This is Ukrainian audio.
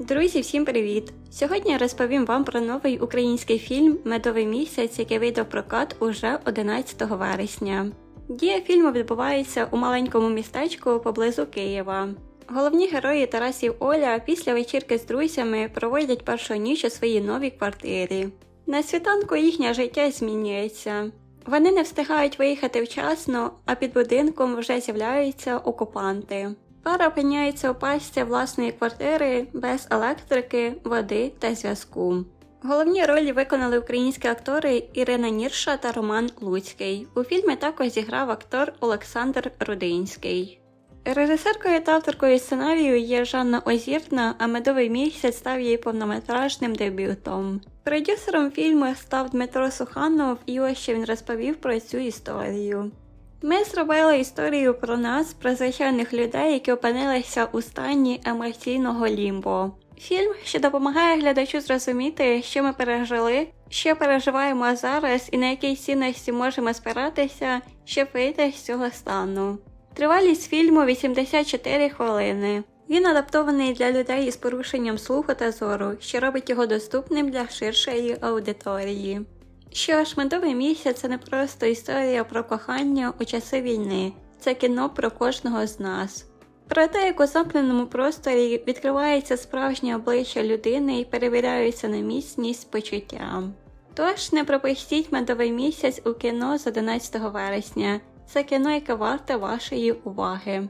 Друзі, всім привіт! Сьогодні я розповім вам про новий український фільм Медовий місяць, який вийде в прокат уже 11 вересня. Дія фільму відбувається у маленькому містечку поблизу Києва. Головні герої Тарас і Оля після вечірки з друзями проводять першу ніч у своїй новій квартирі. На світанку їхнє життя змінюється. Вони не встигають виїхати вчасно, а під будинком вже з'являються окупанти. Пара опиняється у пастці власної квартири без електрики, води та зв'язку. Головні ролі виконали українські актори Ірина Нірша та Роман Луцький. У фільмі також зіграв актор Олександр Рудинський. Режисеркою та авторкою сценарію є Жанна Озірна, а медовий місяць став її повнометражним дебютом. Продюсером фільму став Дмитро Суханов, і ось що він розповів про цю історію. Ми зробили історію про нас, про звичайних людей, які опинилися у стані емоційного лімбо. Фільм, що допомагає глядачу зрозуміти, що ми пережили, що переживаємо зараз і на якій цінності можемо спиратися, щоб вийти з цього стану. Тривалість фільму 84 хвилини. Він адаптований для людей із порушенням слуху та зору, що робить його доступним для ширшої аудиторії. Що ж, медовий місяць це не просто історія про кохання у часи війни, це кіно про кожного з нас. Про те, як у замкненому просторі відкривається справжнє обличчя людини і перевіряється на міцність почуттям. Тож не пропустіть медовий місяць у кіно з 11 вересня. Це кіно, яке варте вашої уваги.